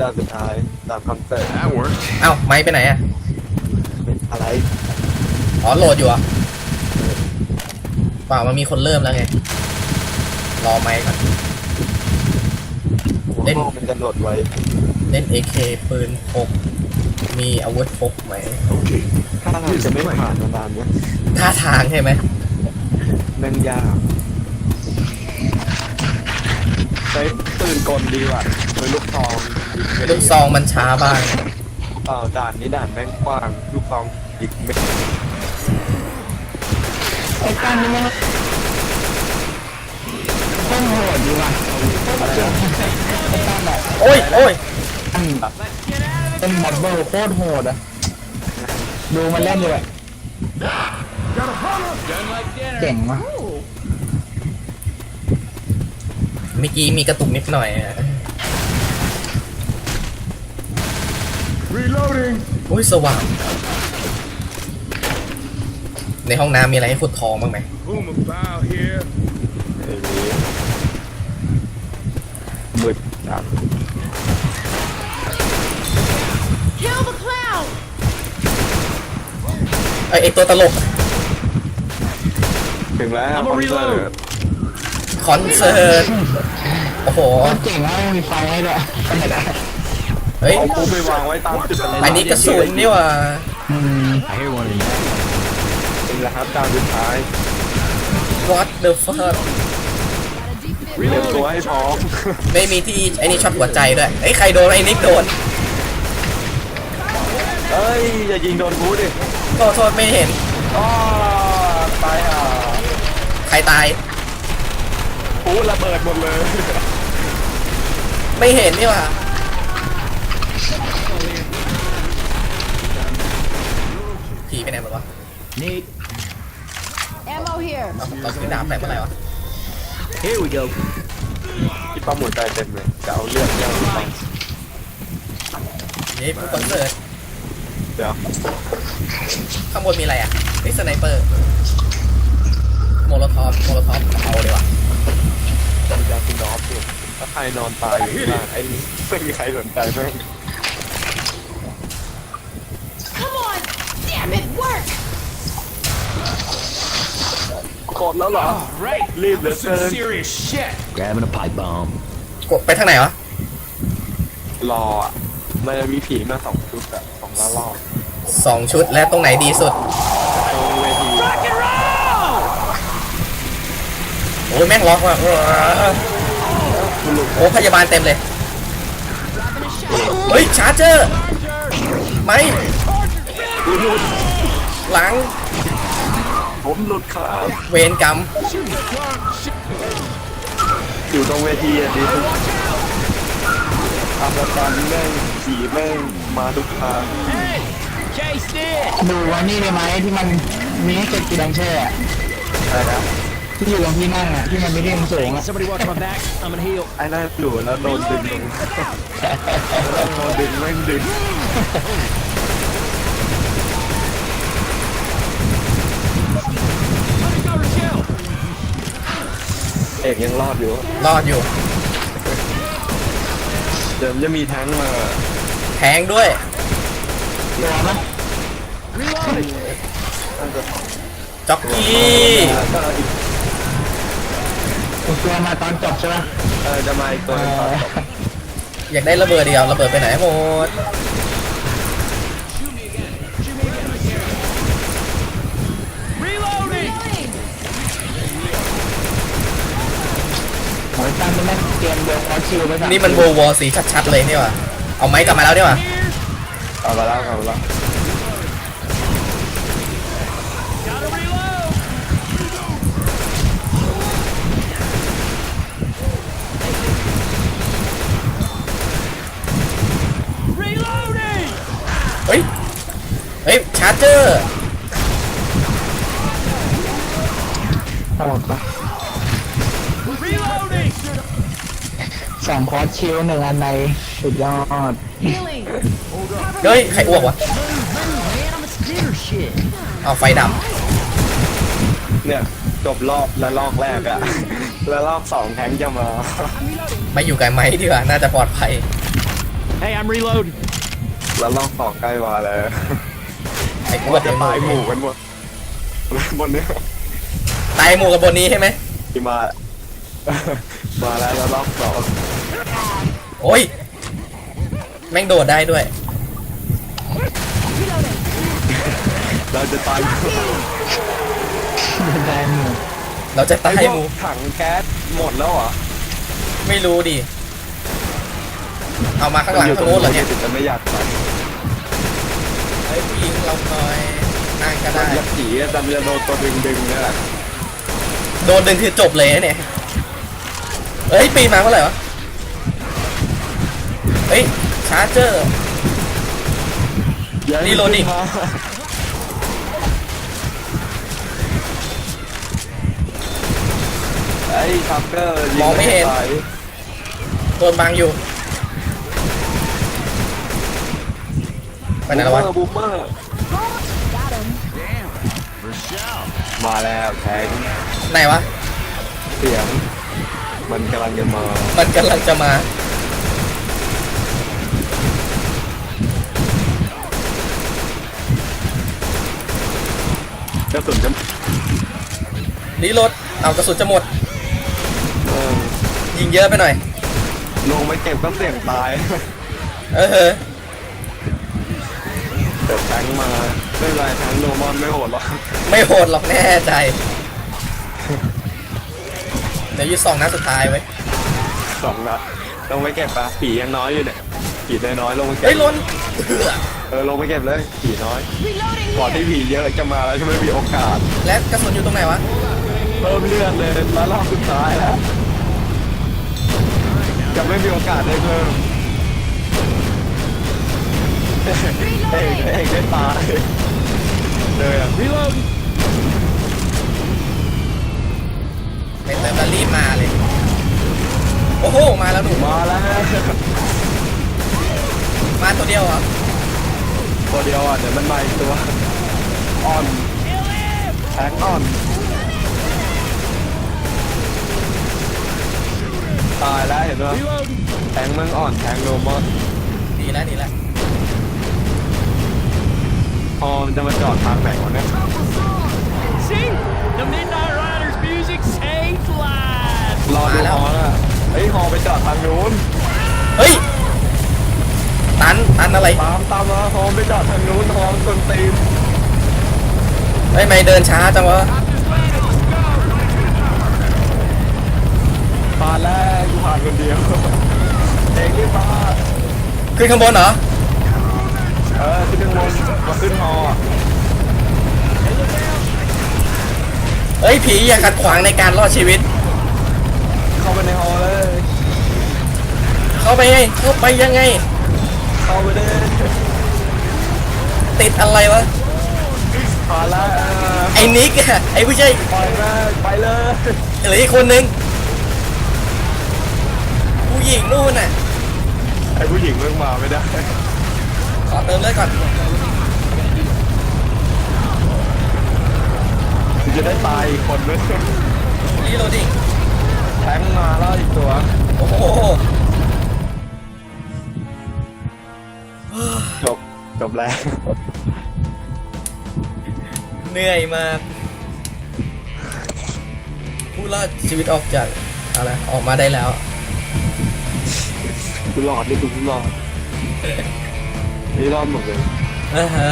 ด่านสุดท้ายด่านคอนเสิร์ต That worked. เอ้าไม้ไปไหนอะเป็นอะไรอ๋อโหลดอยู่เหรอะเปล่ามันมีคนเริ่มแล้วไง รอไม้ก่อน หัวเล่นโลกมันจะโหลดไว้เล่น AK ปืนพก มีอาวุธพกไหม Okay. ถ้าเราจะไม่ผ่านด่านเนี้ยท่าทางใช่ไหม แม่งยากใช้ปืนกลดีกว่า ปืนลูกซองลูกซองมันช้าบ้างเปล่าด่านนี้ด่านแม่งกว้างลูกซองอีกไม่ไอ้ตั้นนี่มันต้นโหดดีว่ะไอ้ตั้นแบบโอ้ยโอ้ยตั้นแบบเป็นบับเบิ้ลโคตรโหดอะดูมันเล่นอยู่แบบเก่งว่ะเมื่อกี้มีกระตุกนิดหน่อยอะ Reloading. โอ้ยสว่าง ในห้องน้ำมีอะไรให้ขุดทองบ้างไหม Boom about here. อย่างนี้มืดจัด Kill the clown! ไอยไอตัวตลก ถึงแล้วคอนเสิร์ตคอนเสิร์ต โอ้โหโคตรเก่งแล้วมีไฟให้ด้วย เฮ้ย เอาปูไปวางไว้ตามจุดต่างๆอันนี้กระสุนนี่หว่าอืม I hear one of you. เป็นแล้วครับด่านสุดท้าย What the fuck เตรียมตัวให้พร้อมไม่มีที่ไอ้นี่ช็อตหัวใจด้วยเอ้ยใครโดนไอ้นิกโดนเอ้ย อย่ายิงโดนพูดดิโทษโทษไม่เห็น อ้อตายอะใครตายพูดระเบิดหมดเลย ไม่เห็นนี่หว่า ผีไปไหนหมดวะ Neat. Ammo here. เอาเราซื้อดาบไปเมื่อไหร่วะ Here we go. ที่ปั๊มหัวใจเต็มเลยจะเอาเลือดเลี้ยงที่ปั๊มนี่คอนเสิร์ตเดี๋ยวข้างบนมีอะไรอะนี่สไนเปอร์โมโลทอฟโมโลทอฟเอาเลยว่ะผมจะคุณน้องอยู่ถ้าใครนอนตายอยู่ที่บ้านไอ้นี่ไม่มีใครสนใจแม่ง กดแล้วเหรอ Right. รีบเหลือเกิน serious shit. Grabbing a pipe bomb. กดไปทางไหนวะรออะมันจะมีผีมาสองชุดอะสองละรอบสองชุดและตรงไหนดีสุด ตรงเวทีโอ้ยแม่งล็อกว่ะโอ้พยาบาลเต็มเลย เฮ้ยชาร์เจอร์ ไม่หลัง ผมหลุดขาเวรกรรมอยู่ตรงเวทีอะดีทุกอาการแม่งผีแม่งมาทุกทาง Chased it. ดูวันนี้ได้ไหมที่มันมีให้เก็บกีดังแช่อะอะไรนะที่อยู่ตรงที่นั่งอะที่มันไม่ได้สูงอะ Somebody watch my back. I'm gonna heal. ไอ้นั่นอยู่แล้วโดนดึงลงโดนดึงแม่งดึง เอกยังรอดอยู่ รอดอยู่ เดี๋ยวจะมีแท้งมาแทงด้วย ตัวมั้ยน่าจะจ็อกกี้ก็อีกตัวมาตอนจบใช่ไหมเออจะมาอีกตัวหนึงครับอยากได้ระเบิดเดียวระเบิดไปไหนหมด นี่แม่งเดียวเขาชิวไปสามนี่มันโววอสีชัดๆเลยนี่หว่าเอาไม้กลับมาแล้วนี่หว่าเอาละแล้วเอาละ Gotta reload. Reloading. เฮ้ย เฮ้ย ชาร์เจอร์ สองคอร์สชิวหนึ่งอันในสุดยอด Healing. เฮ้ย ใครอ้วกวะ Man, I'm a skinner shit. เอาไฟดับ เนี่ยจบรอบและลอกแรกอะ แล้วรอบสองแท้งจะมา ไม่อยู่ไกลไหมดีกว่า น่าจะปลอดภัย Hey, I'm reloading. แล้วลองสองใกล้มาแล้วไอ้กูว่าว่าจะจะตาตายยหมู่กันหมดบนเนี้ยตายหมู่กับบนนี้ใช่ไหมที่มา มาแล้วแล้วรอบสองโอ้ย แม่งโดดได้ด้วย เราจะตายแดงหมูเราจะตายไอ้หพวมู่กถังแก๊สหมดแล้วเหรอไม่รู้ดิ เอามาข้างหลังทางโน้นเหรอเนี่ยถึงจะไม่อยากไปไอ้ผู้หญิงเราหน่อยนั่งก็ได้ยักษ์ผีจำจะโดนตัวดึงดึงๆเนี่ยแหละโดนดึงคือจบเลยนะเนี่ย เฮ้ยปีนมาเมื่อไหร่วะเฮ้ยชาร์เจอร์ นี่โหลดดิมาไอ้ทับเกอร์ยิมองไม่เห็นตายโดนบังอยู่ไปไหนแล้ววะบูมเมอร์ Got him. Rochelle. มาแล้วแทงไหนวะ เสียง มันกำลังจะมามันกำลังจะมา กระสุนจะรีโหลดเอากระสุนจะหมด เออยิงเยอะไปหน่อย ลงไม่เก็บก็เสี่ยงตาย เออแต่แทงมาไม่เป็นไรแทงโนมอนไม่โหดหรอกไม่โหดหรอกแน่ใจ เดี๋ยวอยูสองนัดสุดท้ายไว้ยสองนัดลงไปเก็บปะผียังน้อยอยู่เนี่ยผีน้อยๆลงไปเก็บเฮ้ยล้นเอื้อเออลงไปเก็บเลยผีน้อย Reloading ก่อน here. ที่ผีเยอะจะมาแล้วจะไม่มีโอกาสและกระสุนอยู่ตรงไหนวะเพิ่มเลือดเลยแล้วรอบสุดท้ายแล้วจะไม่มีโอกาสได้เพิ่มเอกเอกได้ตายเลยอะ Reloading. ไม่เติมแล้วรีบมาเลย โอ้โห มาแล้วหนูมาแล้วมาตัวเดียวเหรอตัวเดียวอะเดี๋ยวมันมาอีกตัวอ่อนแทงอ่อนตายแล้วเห็นไหม Reloading. แทงมึงอ่อนแทงโนมอนดีแล้วดีแล้วพอมันจะมาจอดทางไหนวะเนี่ย จอดทางนู้นเฮ้ย ตัน ตันอะไร ตามตามมาฮอไปจอดทางนู้นฮอมันคนตีนเฮ้ย ไม่เดินช้าจังวะ ผ่านแล้วกูผ่านคนเดียวเองรีบมาขึ้นข้างบนเหรอ เออขึ้นข้างบนมาขึ้นฮอเฮ้ยผีอย่าขัดขวางในการรอดชีวิต เข้าไปในฮอเลย เข้าไปไงเข้าไปยังไง เข้าไปเลยติดอะไรวะผ่านแล้วไอ้นิกอะไอ้ผู้ชายไปเลยไปเลยเหลืออีกคนนึงผู้หญิงนู่นน่ะไอ้ผู้หญิงเพิ่งมาไม่ได้ขอเติมเลือดก่อนจะได้ตายอีกคนนึงรีโหลดิ้งแทงมาแล้วอีกตัว โอ้โห จบ จบแล้ว เหนื่อยมากผู้รอดชีวิตออกจากอะไรออกมาได้แล้ว กูรอดนี่กูรอดนี่รอดหมดเลยอ่าฮะ